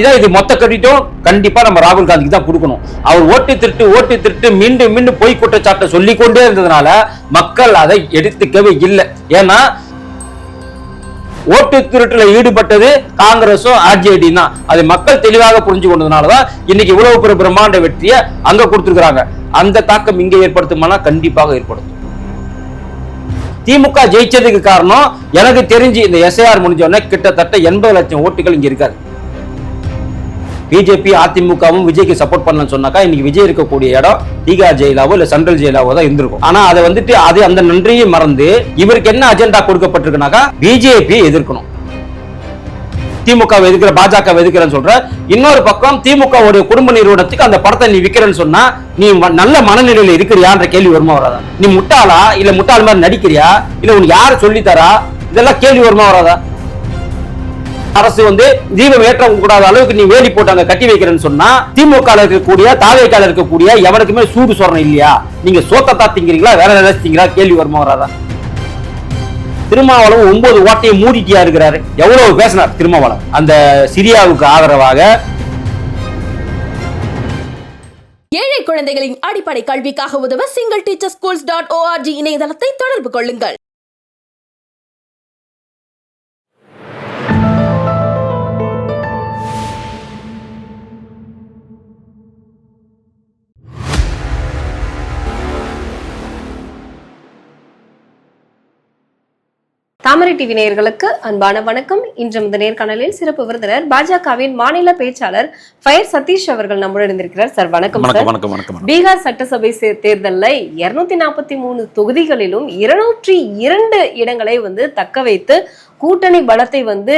இதான் இது மொத்த கிரெடிட்டும் கண்டிப்பா நம்ம ராகுல் காந்திக்கு தான் கொடுக்கணும். அவர் ஓட்டு திருட்டு ஓட்டு திருட்டு மீண்டும் மீண்டும் பொய் குற்றச்சாட்டை சொல்லிக்கொண்டே இருந்ததுனால மக்கள் அதை எடுத்துக்கவே இல்லை. ஏன்னா ஓட்டு திருட்டுல ஈடுபட்டது காங்கிரஸும் ஆர்ஜேடி தான். அதை மக்கள் தெளிவாக புரிஞ்சு கொண்டதுனாலதான் இன்னைக்கு இவ்வளவு பெரிய பிரம்மாண்ட வெற்றியை அங்க கொடுத்துருக்காங்க அந்த தாக்கம் இங்க ஏற்படுத்துமானா கண்டிப்பாக ஏற்படுத்தும் திமுக ஜெயிச்சதுக்கு காரணம் எனக்கு தெரிஞ்சு இந்த எஸ்ஐஆர் முடிஞ்ச உடனே கிட்டத்தட்ட எண்பது லட்சம் ஓட்டுகள் இங்க இருக்காது. பிஜேபி அதிமுகவும் விஜய்க்கு சப்போர்ட் பண்ணலன்னு சொன்னாக்கா இன்னைக்கு விஜய் இருக்கக்கூடிய இடம் தீகார் ஜெயிலாவோ இல்ல சென்ட்ரல் ஜெயிலாவோ தான் இருந்திருக்கும். ஆனா அதை வந்துட்டு அது அந்த நன்றியை மறந்து இவருக்கு என்ன அஜெண்டா கொடுக்கப்பட்டிருக்குனாக்கா பிஜேபி எதிர்க்கணும். திமுக எதுக்கிற பாஜக எதுக்கிறேன்னு சொல்ற இன்னொரு பக்கம் திமுக உடைய குடும்ப நிறுவனத்துக்கு அந்த படத்தை நீ விற்கிறேன்னு சொன்னா நீ ம- நல்ல மனநிலையில இருக்கிறியான்ற கேள்வி வருமா வராதா? நீ முட்டாளா இல்ல முட்டாள் மாதிரி நடிக்கிறியா? இல்ல உனக்கு யாரு சொல்லி தரா இதெல்லாம் கேள்வி வருமா வராதா? அரசு வந்து தீபம் ஏற்ற கூடாத அளவுக்கு நீ வேலி போட்டு அங்க கட்டி வைக்கிறேன்னு சொன்னா திமுக இருக்கக்கூடிய தாவேக்கால இருக்கக்கூடிய எவனுக்குமே சூடு சொரணம் இல்லையா? நீங்க சோத்தத்தா திங்கிறீங்களா? வேற ஏதாச்சும் திங்கிறா கேள்வி வருமா வராதா? திருமாவளவன் ஒன்பது ஓட்டையை மூடிட்டியா இருக்கிறாரு. எவ்வளவு பேசினார் திருமாவளவன்? அந்த சிரியாவுக்கு ஆதரவாக ஏழை குழந்தைகளின் அடிப்படை கல்விக்காக உதவ single teacher schools dot ORG இணையதளத்தை தொடர்பு கொள்ளுங்கள். தாமரை டிவி நேயர்களுக்கு அன்பான வணக்கம். இன்று இந்த நேர்காணலில் சிறப்பு விருந்தினர் பாஜகவின் மாநில பேச்சாளர் ஃபயர் சதீஷ் அவர்கள் நம்முடன் இருந்திருக்கிறார் சார் வணக்கம் வணக்கம் வணக்கம் பீகார் சட்டசபை தேர்தல்ல இருநூத்தி நாற்பத்தி மூணு தொகுதிகளிலும் இருநூற்றி இரண்டு இடங்களை வந்து தக்க வைத்து கூட்டணி பலத்தை வந்து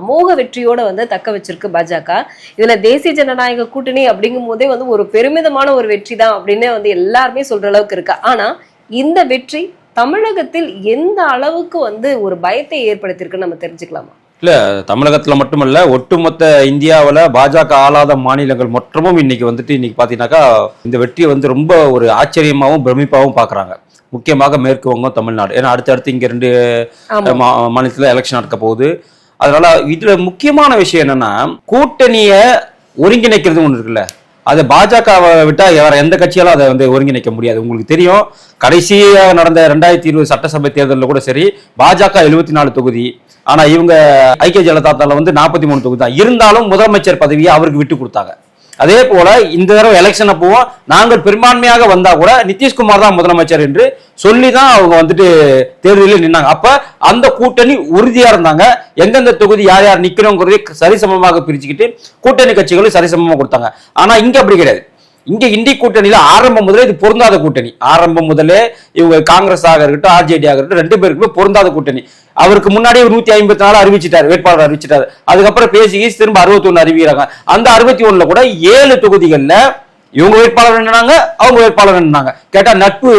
அமோக வெற்றியோட வந்து தக்க வச்சிருக்கு பாஜக. இதுல தேசிய ஜனநாயக கூட்டணி அப்படிங்கும் போதே வந்து ஒரு பெருமிதமான ஒரு வெற்றி தான் அப்படின்னு வந்து எல்லாருமே சொல்ற அளவுக்கு இருக்கு. ஆனா இந்த வெற்றி தமிழகத்தில் எந்த அளவுக்கு வந்து ஒரு பயத்தை ஏற்படுத்தியிருக்குன்னு நம்ம தெரிஞ்சுக்கலாமா? இல்ல தமிழகத்துல மட்டுமல்ல ஒட்டுமொத்த இந்தியாவுல பாஜக ஆளாத மாநிலங்கள் மொத்தமும் இன்னைக்கு வந்துட்டு இன்னைக்கு பாத்தீங்கன்னாக்கா இந்த வெற்றியை வந்து ரொம்ப ஒரு ஆச்சரியமாவும் பிரமிப்பாவும் பாக்குறாங்க. முக்கியமாக மேற்கு வங்கம் தமிழ்நாடு. ஏன்னா அடுத்தடுத்து இங்க ரெண்டு மாநிலத்துல எலெக்ஷன் நடக்க போகுது. அதனால இதுல முக்கியமான விஷயம் என்னன்னா கூட்டணிய ஒருங்கிணைக்கிறது ஒண்ணு இருக்குல்ல. அது பாஜகவை விட்டால் வேற எந்த கட்சியாலும் அதை வந்து ஒருங்கிணைக்க முடியாது. உங்களுக்கு தெரியும் கடைசியாக நடந்த ரெண்டாயிரத்தி இருபது சட்டசபை தேர்தலில் கூட சரி பாஜக எழுபத்தி நாலு தொகுதி ஆனால் இவங்க ஐக்கிய ஜனதாதள வந்து நாற்பத்தி மூணு தொகுதி தான். இருந்தாலும் முதலமைச்சர் பதவியை அவருக்கு விட்டு கொடுத்தாங்க. அதே போல இந்த தடவை எலெக்ஷன் அப்பவும் நாங்கள் பெரும்பான்மையாக வந்தா கூட நிதிஷ்குமார் தான் முதலமைச்சர் என்று சொல்லி தான் அவங்க வந்துட்டு தேர்தலில் நின்னாங்க. அப்ப அந்த கூட்டணி உறுதியா இருந்தாங்க. எந்தெந்த தொகுதி யார் யார் நிக்கிறோங்கிறதை சரிசமமாக பிரிச்சுக்கிட்டு கூட்டணி கட்சிகளும் சரிசமமா கொடுத்தாங்க. ஆனா இங்க அப்படி கிடையாது. இங்க இந்தி கூட்டணியில ஆரம்பம் முதலே இது பொருந்தாத கூட்டணி. ஆரம்பம் முதலே இவங்க காங்கிரஸ் ஆக இருக்கட்டும் ஆர்ஜேடி ஆக இருக்கட்டும் ரெண்டு பேருக்குமே பொருந்தாத கூட்டணி. அவருக்கு முன்னாடியே நூத்தி ஐம்பத்தி நாலு அறிவிச்சிட்டாரு வேட்பாளர் அறிவிச்சிட்டாரு. அதுக்கப்புறம் பேசி திரும்ப அறுபத்தி ஒண்ணு அறிவிக்கிறாங்க. அந்த அறுபத்தி ஒண்ணுல கூட ஏழு தொகுதிகள்ல இவங்க வேட்பாளர் என்னன்னாங்க? அவங்க வேட்பாளர் என்னன்னாங்க? கேட்டா நட்பு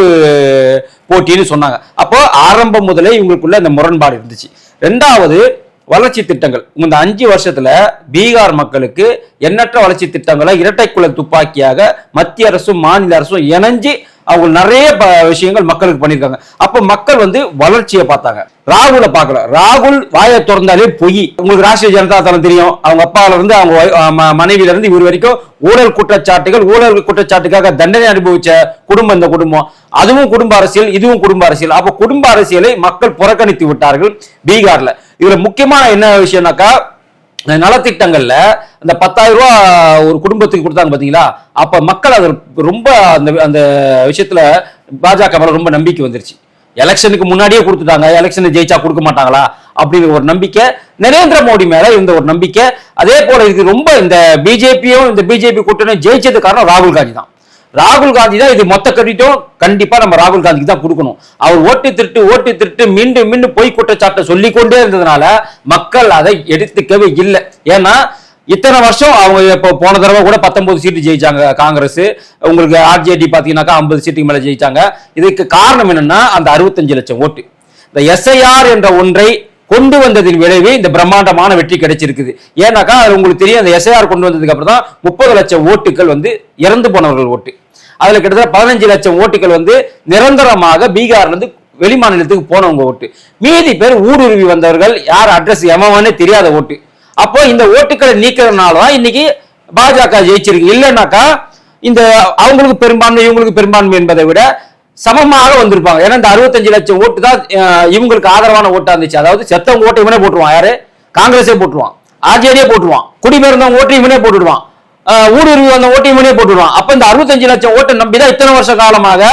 போட்டின்னு சொன்னாங்க. அப்போ ஆரம்பம் முதலே இவங்களுக்குள்ள இந்த முரண்பாடு இருந்துச்சு. ரெண்டாவது வளர்ச்சி திட்டங்கள். இந்த அஞ்சு வருஷத்துல பீகார் மக்களுக்கு எண்ணற்ற வளர்ச்சி திட்டங்களை இரட்டை குழல் துப்பாக்கியாக மத்திய அரசும் மாநில அரசும் இணைஞ்சு அவங்க நிறைய ப- விஷயங்கள் மக்களுக்கு பண்ணியிருக்காங்க அப்ப மக்கள் வந்து வளர்ச்சியை பார்த்தாங்க. ராகுல பார்க்கல. ராகுல் வாயை திறந்தாலே பொய். உங்களுக்கு ராஷ்டிரிய ஜனதா தளம் தெரியும். அவங்க அப்பால இருந்து அவங்க மனைவியில இருந்து இவர் வரைக்கும் ஊழல் குற்றச்சாட்டுகள் ஊழல் குற்றச்சாட்டுக்காக தண்டனை அனுபவிச்ச குடும்பம் இந்த குடும்பம். அதுவும் குடும்ப அரசியல் இதுவும் குடும்ப அரசியல். அப்ப குடும்ப அரசியலை மக்கள் புறக்கணித்து விட்டார்கள் பீகார்ல. இதுல முக்கியமான என்ன விஷயம்னாக்கா நலத்திட்டங்கள்ல அந்த பத்தாயிரம் ரூபா ஒரு குடும்பத்துக்கு கொடுத்தாங்க பாத்தீங்களா? அப்ப மக்கள் அது ரொம்ப அந்த அந்த விஷயத்துல பாஜக மேல ரொம்ப நம்பிக்கை வந்துருச்சு. எலெக்ஷனுக்கு முன்னாடியே கொடுத்துட்டாங்க எலெக்ஷன் ஜெயிச்சா கொடுக்க மாட்டாங்களா? அப்படிங்கிற ஒரு நம்பிக்கை நரேந்திர மோடி மேல இருந்த ஒரு நம்பிக்கை. அதே போல இது ரொம்ப இந்த பிஜேபியும் இந்த பிஜேபி கூட்டணியும் ஜெயிச்சது காரணம் ராகுல் காந்தி தான். ராகுல் காந்தி தான் இது மொத்த கிரெடிட்டும் கண்டிப்பா நம்ம ராகுல் காந்திக்கு தான் கொடுக்கணும். அவர் ஓட்டு திருட்டு ஓட்டு திருட்டு மீண்டும் மீண்டும் பொய் குற்றச்சாட்டை சொல்லிக்கொண்டே இருந்ததுனால மக்கள் அதை எடுத்துக்கவே இல்லை. ஏன்னா இத்தனை வருஷம் அவங்க இப்போ போன தடவை கூட பத்தொன்பது சீட்டு ஜெயிச்சாங்க காங்கிரஸ். உங்களுக்கு ஆர்ஜேடி பார்த்தீங்கன்னாக்கா ஐம்பது சீட்டுக்கு மேலே ஜெயிச்சாங்க. இதுக்கு காரணம் என்னன்னா அந்த அறுபத்தஞ்சு லட்சம் ஓட்டு. இந்த எஸ்ஐஆர் என்ற ஒன்றை கொண்டு வந்ததின் விளைவு இந்த பிரம்மாண்டமான வெற்றி கிடைச்சிருக்குது. ஏன்னாக்கா அது உங்களுக்கு தெரியும் அந்த எஸ்ஐஆர் கொண்டு வந்ததுக்கு அப்புறம் தான் முப்பது லட்சம் ஓட்டுகள் வந்து இறந்து போனவர்கள் ஓட்டு. அதுல கிட்டத்தட்ட பதினஞ்சு லட்சம் ஓட்டுகள் வந்து நிரந்தரமாக பீகார்ல இருந்து வெளிமாநிலத்துக்கு போனவங்க ஓட்டு. மீதி பேர் ஊடுருவி வந்தவர்கள் யார் அட்ரஸ் எமவானே தெரியாத ஓட்டு. அப்போ இந்த ஓட்டுக்களை நீக்கிறதுனால தான் இன்னைக்கு பாஜக ஜெயிச்சிருக்கு. இல்லைன்னாக்கா இந்த அவங்களுக்கு பெரும்பான்மை இவங்களுக்கு பெரும்பான்மை என்பதை விட சமமாக வந்திருப்பாங்க. ஏன்னா இந்த அறுபத்தஞ்சு லட்சம் ஓட்டு தான் இவங்களுக்கு ஆதரவான ஓட்டா இருந்துச்சு. அதாவது செத்தவங்க ஓட்டு இவனே போட்டுருவான். யாரு? காங்கிரஸே போட்டுருவான். ஆர்ஜேடியே போட்டுருவான். குடிபெயர்ந்தவங்க ஓட்டு இவனே போட்டுடுவான். ஊடுருவி வந்த ஓட்டு இவனே போட்டுடுவான். அப்ப இந்த அறுபத்தஞ்சு லட்சம் ஓட்டை நம்பி தான் இத்தனை வருஷ காலமாக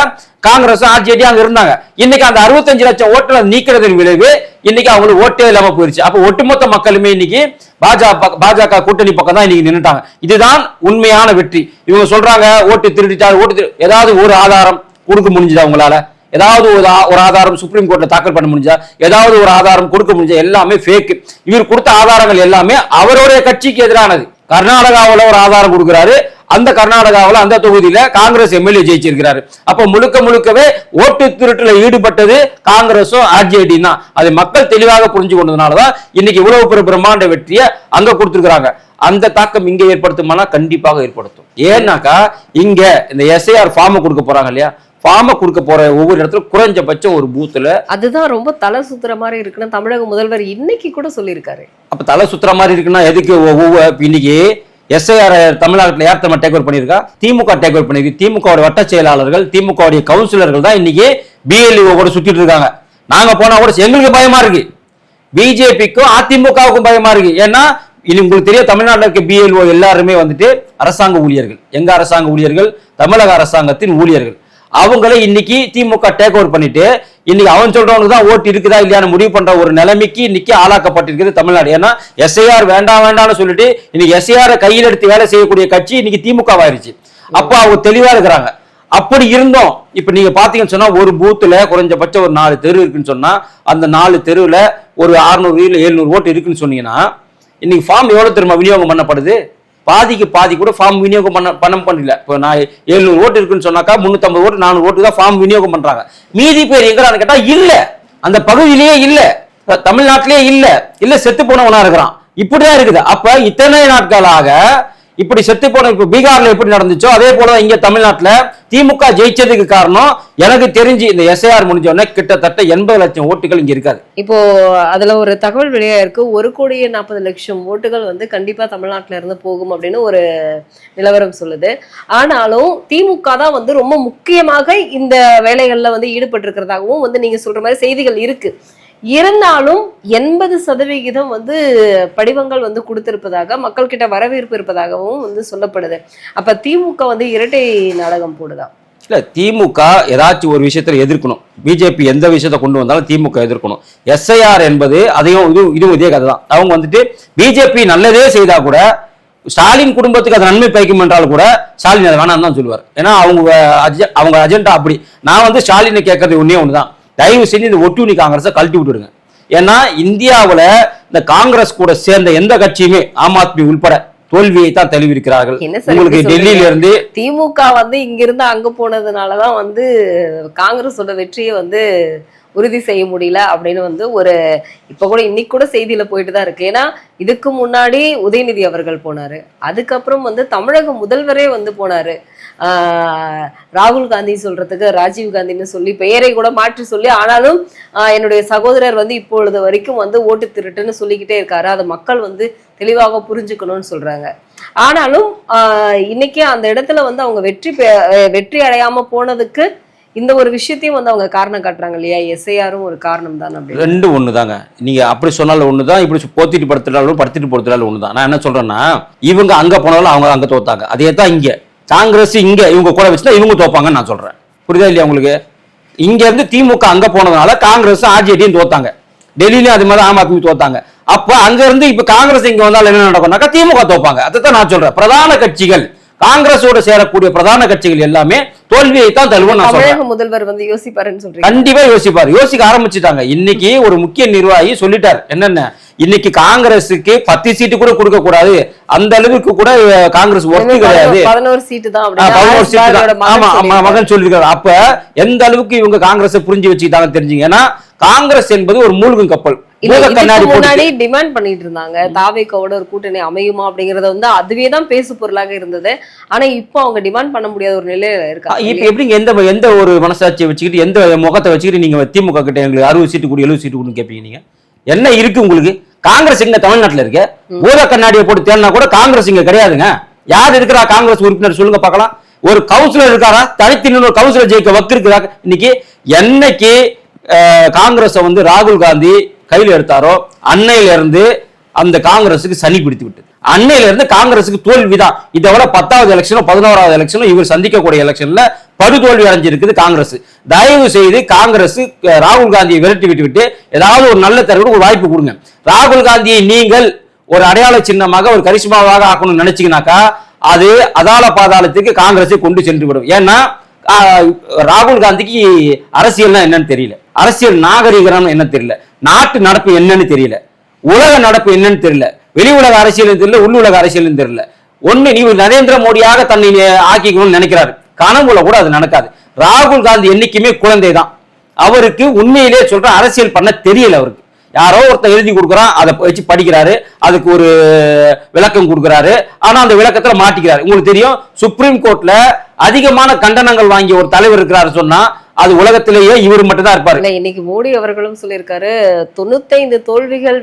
காங்கிரஸ் ஆர்ஜேடி அங்க இருந்தாங்க. இன்னைக்கு அந்த அறுபத்தஞ்சு லட்சம் ஓட்டுல நீக்கிறதன் விளைவு இன்னைக்கு அவங்களுக்கு ஓட்டே இல்லாம போயிருச்சு. அப்ப ஒட்டுமொத்த மக்களுமே இன்னைக்கு பாஜக பாஜக கூட்டணி பக்கம் தான் இன்னைக்கு நின்றுட்டாங்க இதுதான் உண்மையான வெற்றி. இவங்க சொல்றாங்க ஓட்டு திருடிட்டார் ஓட்டு ஏதாவது ஒரு ஆதாரம் கொடுக்க முடிஞ்சுதா உங்களால? ஏதாவது ஒரு ஒரு ஆதாரம் சுப்ரீம் கோர்ட்ல தாக்கல் பண்ண முடிஞ்சா ஏதாவது ஒரு ஆதாரம் கொடுக்க முடிஞ்சா எல்லாமே ஃபேக்கு இவர் கொடுத்த ஆதாரங்கள் எல்லாமே அவருடைய கட்சிக்கு எதிரானது. கர்நாடகாவில் ஒரு ஆதாரம் கொடுக்குறாரு. அந்த கர்நாடகாவில் அந்த தொகுதியில காங்கிரஸ் எம்எல்ஏ ஜெயிச்சிருக்கிறாரு. அப்ப முழுக்க முழுக்கவே ஓட்டு திருட்டுல ஈடுபட்டது காங்கிரஸும் ஆர்ஜேடி தான். அதை மக்கள் தெளிவாக புரிஞ்சு கொண்டதுனாலதான் இன்னைக்கு இவ்வளவு பெரிய பிரம்மாண்ட வெற்றியை அங்க கொடுத்துருக்காங்க அந்த தாக்கம் இங்க ஏற்படுத்துமானா கண்டிப்பாக ஏற்படுத்தும். ஏன்னாக்கா இங்க இந்த எஸ்ஐஆர் ஃபார்ம் கொடுக்க போறாங்க இல்லையா? ஃபார்மை கொடுக்க போற ஒவ்வொரு இடத்துல குறைஞ்சபட்சம் ஒரு பூத்துல அதுதான் ரொம்ப தலை சுத்துற மாதிரி இருக்குன்னு தமிழக முதல்வர் இன்னைக்கு கூட சொல்லியிருக்காரு. அப்ப தலை சுத்துற மாதிரி இருக்குன்னா எதுக்கு ஒவ்வொரு இன்னைக்கு எஸ்ஐஆர் தமிழ்நாட்டில் யார் நம்ம டேக் ஓவர் பண்ணியிருக்கா? திமுக டேக் ஓவர் பண்ணியிருக்கு. திமுக வட்ட செயலாளர்கள் திமுக உடைய கவுன்சிலர்கள் தான் இன்னைக்கு பிஎல்இஓ கூட சுத்திட்டு இருக்காங்க. நாங்க போனா கூட எங்களுக்கு பயமா இருக்கு. பிஜேபிக்கும் அதிமுகவுக்கும் பயமா இருக்கு. ஏன்னா இனி உங்களுக்கு தெரியும் தமிழ்நாட்டில் இருக்க பிஎல்ஓ எல்லாருமே வந்துட்டு அரசாங்க ஊழியர்கள். எங்க அரசாங்க ஊழியர்கள்? தமிழக அரசாங்கத்தின் ஊழியர்கள். அவங்கள இன்னைக்கு திமுக டேக் ஓவர் பண்ணிட்டு இன்னைக்கு அவன் சொல்றவனுக்கு தான் ஓட்டு இருக்குதா இல்லையான்னு முடிவு பண்ற ஒரு நிலைமைக்கு இன்னைக்கு ஆளாக்கப்பட்டிருக்கிறது தமிழ்நாடு. ஏன்னா எஸ்ஐஆர் வேண்டாம் வேண்டாம்னு சொல்லிட்டு இன்னைக்கு எஸ்ஐஆர் கையில் எடுத்து வேலை செய்யக்கூடிய கட்சி இன்னைக்கு திமுக ஆயிருச்சு அப்போ அவங்க தெளிவா இருக்கிறாங்க. அப்படி இருந்தோம். இப்ப நீங்க பாத்தீங்கன்னு சொன்னா ஒரு பூத்துல குறைஞ்சபட்சம் ஒரு நாலு தெரு இருக்குன்னு சொன்னா அந்த நாலு தெருவுல ஒரு 600 இல்ல 700 ஓட்டு இருக்குன்னு சொன்னீங்கன்னா இன்னைக்கு ஃபார்ம் எவ்வளவு திரும்ப விநியோகம் பண்ணப்படுது? பாதிக்கு பாதி கூட ஃபார்ம் விநியோகம் பண்ண பணம் பண்ணல. இப்போ நான் 700 ஓட்டு இருக்குன்னு சொன்னாக்கா 350 ஓட்டு 400 ஓட்டு தான் ஃபார்ம் விநியோகம் பண்றாங்க. மீதி பேர் எங்கடான்னு கேட்டால் இல்ல. அந்த பகுதியிலேயே இல்லை. தமிழ்நாட்டிலேயே இல்லை. இல்ல செத்து போனவனா இருக்கிறான். இப்படிதான் இருக்குது. அப்போ இத்தனை நாட்களாக இப்படி செத்து போன இப்ப பீகார்ல எப்படி நடந்துச்சோ அதே போலதான் இங்க தமிழ்நாட்டுல திமுக ஜெயிச்சதுக்கு காரணம் எனக்கு தெரிஞ்சு இந்த எஸ்ஐஆர் முடிஞ்சோடனே கிட்டத்தட்ட எண்பது லட்சம் ஓட்டுகள் இங்க இருக்காது. இப்போ அதுல ஒரு தகவல் வெளியா இருக்கு. ஒரு கோடியே நாற்பது லட்சம் ஓட்டுகள் வந்து கண்டிப்பா தமிழ்நாட்டுல இருந்து போகும் அப்படின்னு ஒரு நிலவரம் சொல்லுது. ஆனாலும் திமுக தான் வந்து ரொம்ப முக்கியமாக இந்த வேலைகள்ல வந்து ஈடுபட்டு இருக்கிறதாகவும் வந்து நீங்க சொல்ற மாதிரி செய்திகள் இருக்கு. இருந்தாலும் எண்பது சதவிகிதம் வந்து படிவங்கள் வந்து கொடுத்திருப்பதாக மக்கள் கிட்ட வரவேற்பு இருப்பதாகவும் வந்து சொல்லப்படுது. அப்ப திமுக வந்து இரட்டை நாடகம் போடுதா? இல்ல திமுக ஏதாச்சும் ஒரு விஷயத்துல எதிர்க்கணும். பிஜேபி எந்த விஷயத்த கொண்டு வந்தாலும் திமுக எதிர்க்கணும். எஸ்ஐஆர் என்பது அதையும் இது இதுவும் இதே கதை தான். அவங்க வந்துட்டு பிஜேபி நல்லதே செய்தா கூட ஸ்டாலின் குடும்பத்துக்கு அது நன்மை பயக்கும் என்றால் கூட ஸ்டாலின் அதை வேணாம் தான் சொல்லுவார். ஏன்னா அவங்க அவங்க அஜெண்டா அப்படி. நான் வந்து ஸ்டாலினை கேட்கறது ஒன்றே ஒன்று தான் தயவு செஞ்சு இந்த ஒட்டுணி காங்கிரஸை கழட்டி விட்டுடுங்க ஏன்னா இந்தியாவுல இந்த காங்கிரஸ் கூட சேர்ந்த எந்த கட்சியுமே ஆம் ஆத்மி உள்பட தோல்வியை தான் சார் உங்களுக்கு டெல்லியில? இருந்து திமுக வந்து இங்கிருந்து அங்க போனதுனாலதான் வந்து காங்கிரஸோட வெற்றியை வந்து உறுதி செய்ய முடியல அப்படின்னு வந்து ஒரு இப்ப கூட இன்னைக்கு கூட செய்தியில போயிட்டு தான் இருக்கு. ஏன்னா இதுக்கு முன்னாடி உதயநிதி அவர்கள் போனாரு. அதுக்கப்புறம் வந்து தமிழக முதல்வரே வந்து போனாரு. ராகுல் காந்தி சொல்றதுக்கு ராஜீவ் காந்தின்னு சொல்லி பெயரை கூட மாற்றி சொல்லி ஆனாலும் என்னுடைய சகோதரர் வந்து இப்பொழுது வரைக்கும் வந்து ஓட்டு திருட்டுன்னு சொல்லிக்கிட்டே இருக்காரு. அதை மக்கள் வந்து தெளிவாக புரிஞ்சுக்கணும்னு சொல்றாங்க. ஆனாலும் இன்னைக்கு அந்த இடத்துல வந்து அவங்க வெற்றி பெ- வெற்றி அடையாம போனதுக்கு இந்த ஒரு விஷயத்தையும் வந்து அவங்க காரணம் காட்டுறாங்க இல்லையா? எஸ்ஐஆரும் ஒரு காரணம் தான் அப்படின்னு. ரெண்டு ஒன்று தாங்க நீங்க அப்படி சொன்னாலும் ஒன்று தான் இப்படி போத்திட்டு படுத்துட்டாலும் படுத்திட்டு படுத்துட்டாலும் ஒன்று தான் நான் என்ன சொல்றேன்னா இவங்க அங்கே போனாலும் அவங்க அங்கே தோத்தாங்க. அதே தான் இங்கே. காங்கிரஸ் இங்க இவங்க கூட வச்சுதான் இவங்க தோப்பாங்கன்னு நான் சொல்றேன். புரியுதா இல்லையா உங்களுக்கு? இங்க இருந்து திமுக அங்க போனதுனால காங்கிரஸ் ஆர்ஜேடியும் தோத்தாங்க. டெல்லியிலும் அது மாதிரி ஆம் ஆத்மி தோத்தாங்க. அப்ப அங்க இருந்து இப்ப காங்கிரஸ் இங்க வந்தாலும் என்ன நடக்கும்னாக்கா திமுக தோப்பாங்க. அதைத்தான் நான் சொல்றேன். பிரதான கட்சிகள் காங்கிரஸோட சேரக்கூடிய பிரதான கட்சிகள் எல்லாமே தோல்வியை தான் தழுவும் நான் சொல்றேன். முதல்வர் வந்து யோசிப்பாருன்னு சொல்றீங்க. கண்டிப்பா யோசிப்பாரு. யோசிக்க ஆரம்பிச்சுட்டாங்க. இன்னைக்கு ஒரு முக்கிய நிர்வாகி சொல்லிட்டார். என்னென்ன? இன்னைக்கு காங்கிரஸுக்கு பத்து சீட்டு கூட கொடுக்க கூடாது. அந்த அளவுக்கு கூட காங்கிரஸ் ஒர்த்து கிடையாது. பதினோரு சீட்டு தான் பதினோரு. சீட்டு மகன் ஆமா ஆமா சொல்லியிருக்காரு. மகன் சொல்லியிருக்காரு. அப்ப எந்த அளவுக்கு இவங்க காங்கிரஸை புரிஞ்சு வச்சுக்கிட்டாங்க தெரிஞ்சுங்க. ஏன்னா காங்கிரஸ் என்பது ஒரு மூழ்கும் கப்பல். முன்னாடி டிமாண்ட் பண்ணிட்டு இருந்தாங்க. தாவேக்காவோட ஒரு கூட்டணி அமையுமா அப்படிங்கறத வந்து அதுவே தான் பேசு பொருளாக இருந்தது. ஆனா இப்போ அவங்க டிமாண்ட் பண்ண முடியாத ஒரு நிலையில இப்ப எப்படிங்க எந்த எந்த ஒரு மனசாட்சியை வச்சுக்கிட்டு எந்த முகத்தை வச்சுக்கிட்டு நீங்க திமுக கிட்ட எங்களுக்கு அறுபது சீட்டு கூட எழுபது சீட்டு கூட கேட்பீங்க நீங்க? என்ன இருக்கு உங்களுக்கு? காங்கிரஸ் இங்க தமிழ்நாட்டுல இருக்கு. பூத கண்ணாடியை போட்டு தேடினா கூட காங்கிரஸ் இங்க கிடையாதுங்க. யார் இருக்கிறா காங்கிரஸ் உறுப்பினர் சொல்லுங்க பார்க்கலாம். ஒரு கவுன்சிலர் இருக்காரா? தனித்து ஒரு கவுன்சிலர் ஜெயிக்க வக்கு இருக்குதா? இன்னைக்கு என்னைக்கு காங்கிரஸ் வந்து ராகுல் காந்தி கையில் எடுத்தாரோ அன்னையில இருந்து அந்த காங்கிரஸுக்கு சனி பிடித்து விட்டது அன்னையில இருந்து காங்கிரஸுக்கு தோல்விதான். இதை விட பத்தாவது எலெக்ஷனும் பதினோராவது எலெக்ஷனும் இவர் சந்திக்கக்கூடிய எலெக்ஷன்ல படுதோல்வி அடைஞ்சிருக்குது காங்கிரஸ். தயவு செய்து காங்கிரஸ் ராகுல் காந்தியை விரட்டி விட்டு விட்டு ஏதாவது ஒரு நல்ல தலைவருக்கு ஒரு வாய்ப்பு கொடுங்க. ராகுல் காந்தியை நீங்கள் ஒரு அடையாள சின்னமாக ஒரு கரிஷ்மாவாக ஆக்கணும்னு நினைச்சீங்கனாக்கா அது அதால பாதாளத்துக்கு காங்கிரஸை கொண்டு சென்று விடும். ஏன்னா ராகுல் காந்திக்கு அரசியல்னா என்னன்னு தெரியல. அரசியல் நாகரிகம் என்ன தெரியல. நாட்டு நடப்பு என்னன்னு தெரியல. உலக நடப்பு என்னன்னு தெரியல. வெளி உலக அரசியல் தெரியல உள் உலக அரசியல் தெரியல. ஒண்ணு நீ நரேந்திர மோடியாக தன்னை ஆக்கிக்கணும்னு நினைக்கிறாரு. கனவுல கூட அது நடக்காது. ராகுல் காந்தி என்னைக்குமே குழந்தை தான் அவருக்கு உண்மையிலே சொல்ற அரசியல் பண்ண தெரியல அவருக்கு. யாரோ ஒருத்தர் எழுதி கொடுக்குறான் அதை வச்சு படிக்கிறாரு அதுக்கு ஒரு விளக்கம் கொடுக்குறாரு ஆனா அந்த விளக்கத்துல மாட்டிக்கிறாரு. உங்களுக்கு தெரியும் சுப்ரீம் கோர்ட்ல அதிகமான கண்டனங்கள் வாங்கிய ஒரு தலைவர் இருக்கிறாரு சொன்னா அது உலகத்திலேயே இவர் மட்டும் தான் இருப்பாரு இன்னைக்கு மோடி அவர்களும் சொல்லியிருக்காரு தொண்ணூத்தைந்து தோல்விகள்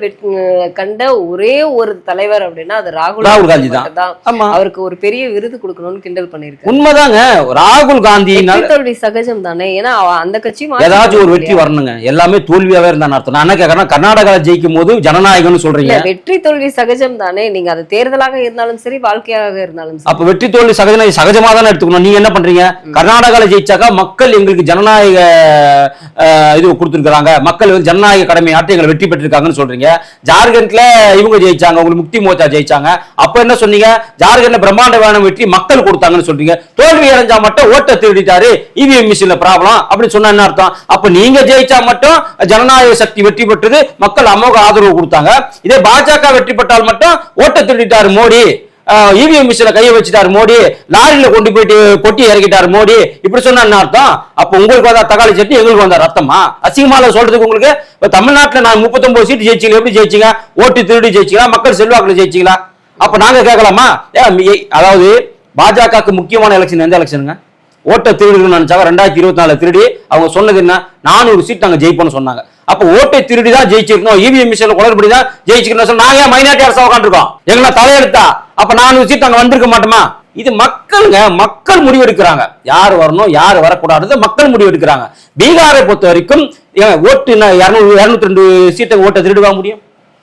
கண்ட ஒரே ஒரு தலைவர் அப்படின்னா அது ராகுல் ராகுல் காந்தி தான். மட்டும்தான். அவருக்கு ஒரு பெரிய விருது கொடுக்கணும்னு கிண்டல் பண்ணிருக்காரு உண்மைதாங்க. ராகுல் வெற்றி தோல்வி சகஜம் தானே. ஏன்னா அந்த கட்சி மாற்றி ஏதாச்சும் ஒரு வெற்றி. வரணுங்க. எல்லாமே தோல்வியாவே இருந்தான்னு அர்த்தம். நான் என்ன கேட்கறேன் கர்நாடகா ஜெயிக்கும் போது ஜனநாயகம்னு சொல்றீங்க. வெற்றி தோல்வி சகஜம் தானே. நீங்க அது தேர்தலாக இருந்தாலும் சரி வாழ்க்கையாக இருந்தாலும் அப்ப வெற்றி தோல்வி சகஜ சகஜமா தானே எடுத்துக்கணும். நீங்க என்ன பண்றீங்க? கர்நாடகால ஜெயிச்சாக்கா மக்கள் எங்களுக்கு ஜனநாயக இது கொடுத்துருக்காங்க மக்கள் வந்து ஜனநாயக கடமை ஆற்றி எங்களை வெற்றி பெற்றிருக்காங்கன்னு சொல்றீங்க. ஜார்க்கண்ட்ல இவங்க ஜெயிச்சாங்க உங்களுக்கு முக்தி மோர்ச்சா ஜெயிச்சாங்க. அப்ப என்ன சொன்னீங்க? ஜார்க்கண்ட்ல பிரம்மாண்ட வேணும் வெற்றி மக்கள் கொடுத்தாங்கன்னு சொல்றீங்க. தோல்வி அடைஞ்சா மட்டும் ஓட்டை திருடிட்டாரு இவிஎம் மிஷின்ல ப்ராப்ளம் அப்படின்னு சொன்னா என்ன அர்த்தம்? அப்ப நீங்க ஜெயிச்சா மட்டும் ஜனநாயக சக்தி வெற்றி பெற்றது மக்கள் அமோக ஆதரவு கொடுத்தாங்க. இதே பாஜக வெற்றி பெற்றால் மட்டும் ஓட்டை திருடிட்டாரு மோடி. இவிஎம் மிஷின்ல கையை வச்சுட்டார் மோடி. லாரியில கொண்டு போயிட்டு கொட்டி இறக்கிட்டாரு மோடி. இப்படி சொன்னா அர்த்தம். அப்ப உங்களுக்கு வந்தா தக்காளி சட்னி எங்களுக்கு வந்தா ரத்தமா? அசிங்கமால சொல்றதுக்கு உங்களுக்கு? இப்ப தமிழ்நாட்டுல நான் முப்பத்தொன்பது சீட்டு ஜெயிச்சீங்க எப்படி ஜெயிச்சீங்க? ஓட்டு திருடி ஜெயிச்சீங்களா? மக்கள் செல்வாக்குல ஜெயிச்சீங்களா? அப்ப நாங்க கேட்கலாமா? அதாவது பாஜகவுக்கு முக்கியமான எலெக்ஷன் எந்த எலெக்ஷனுங்க ஓட்டை திருடுன்னு நினைச்சாங்க. ரெண்டாயிரத்தி இருபத்தி நாலு திருடி. அவங்க சொன்னது என்ன? நானூறு சீட் நாங்க ஜெயிப்போம்னு சொன்னாங்க. அப்ப ஓட்டை திருடி தான் ஜெயிச்சிருக்கணும் இவிஎம் மிஷின்ல குளறுபடி தான் ஜெயிச்சிருக்கணும் சொல்லி நாங்க ஏன் மைனாரிட்டி அரசா உட்காந்துருக்கோம் எங்களை தலையெடுத்தா அப்ப நானூறு சீட் அங்க வந்திருக்க மாட்டோமா? இது மக்களுங்க மக்கள் முடிவெடுக்கிறாங்க. யார் வரணும் யார் வரக்கூடாது மக்கள் முடிவெடுக்கிறாங்க. பீகாரை பொறுத்த வரைக்கும் ஓட்டு இரநூறு இரநூத்தி ரெண்டு சீட்டை ஓட்டை திருடுவா முடியும்?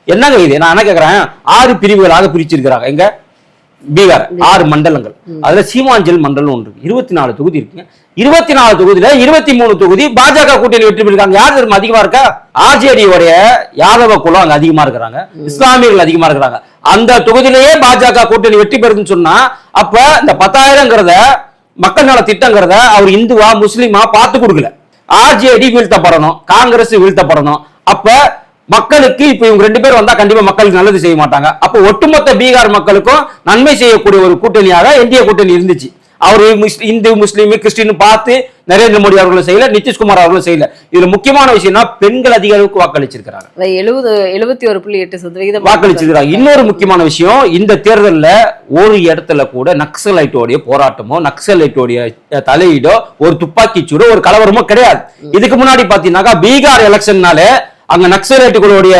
என்னங்க இது? நான் என்ன கேக்குறேன்? ஆறு பிரிவுகளாக பிரிச்சிருக்கிறாங்க. எங்க? பீகார். ஆறு மண்டலங்கள். அதுல சீமாஞ்சல் மண்டலம் ஒன்று இருபத்தி நாலு தொகுதி இருக்குங்க. இருபத்தி நாலு தொகுதியில இருபத்தி மூணு தொகுதி பாஜக கூட்டணி வெற்றி பெற்றிருக்காங்க. யார் தெரியுமா? அதிகமா இருக்கா? ஆர்ஜேடி உடைய யாதவ குலம் அங்க அதிகமா இருக்கிறாங்க. இஸ்லாமியர்கள் அதிகமா இருக்கிறாங்க. அந்த தொகுதியிலேயே பாஜக கூட்டணி வெற்றி பெறுதுன்னு சொன்னா அப்ப இந்த பத்தாயிரங்கிறத மக்கள் நல திட்டங்கிறத அவர் இந்துவா முஸ்லீமா பார்த்து கொடுக்கல. ஆர்ஜேடி வீழ்த்தப்படணும் காங்கிரஸ் வீழ்த்தப்படணும் அப்ப மக்களுக்கு இப்ப இவங்க ரெண்டு பேரும் வந்தா கண்டிப்பா மக்களுக்கு நல்லது செய்ய மாட்டாங்க. அப்ப ஒட்டுமொத்த பீகார் மக்களுக்கும் நன்மை செய்யக்கூடிய ஒரு கூட்டணியாக இந்திய கூட்டணி இருந்துச்சு. அவர் இந்து முஸ்லீம் கிறிஸ்டின் பார்த்து நரேந்திர மோடி அவர்களும் செய்யல நிதிஷ்குமார் அவர்களும் செய்யல. இதுல முக்கியமான விஷயம்னா பெண்கள் அதிக அளவுக்கு வாக்களிச்சிருக்கிறாங்க. எழுபது எழுபத்தி ஒரு புள்ளி எட்டு சதவீதம் வாக்களிச்சிருக்கிறாங்க. இன்னொரு முக்கியமான விஷயம் இந்த தேர்தல்ல ஒரு இடத்துல கூட நக்சலைட்டோடைய போராட்டமோ நக்சலைட்டோடைய தலையீடோ ஒரு துப்பாக்கி சூடோ ஒரு கலவரமோ கிடையாது. இதுக்கு முன்னாடி பாத்தீங்கன்னாக்கா பீகார் எலெக்ஷன்னாலே அங்க நக்சலைட்டுகளுடைய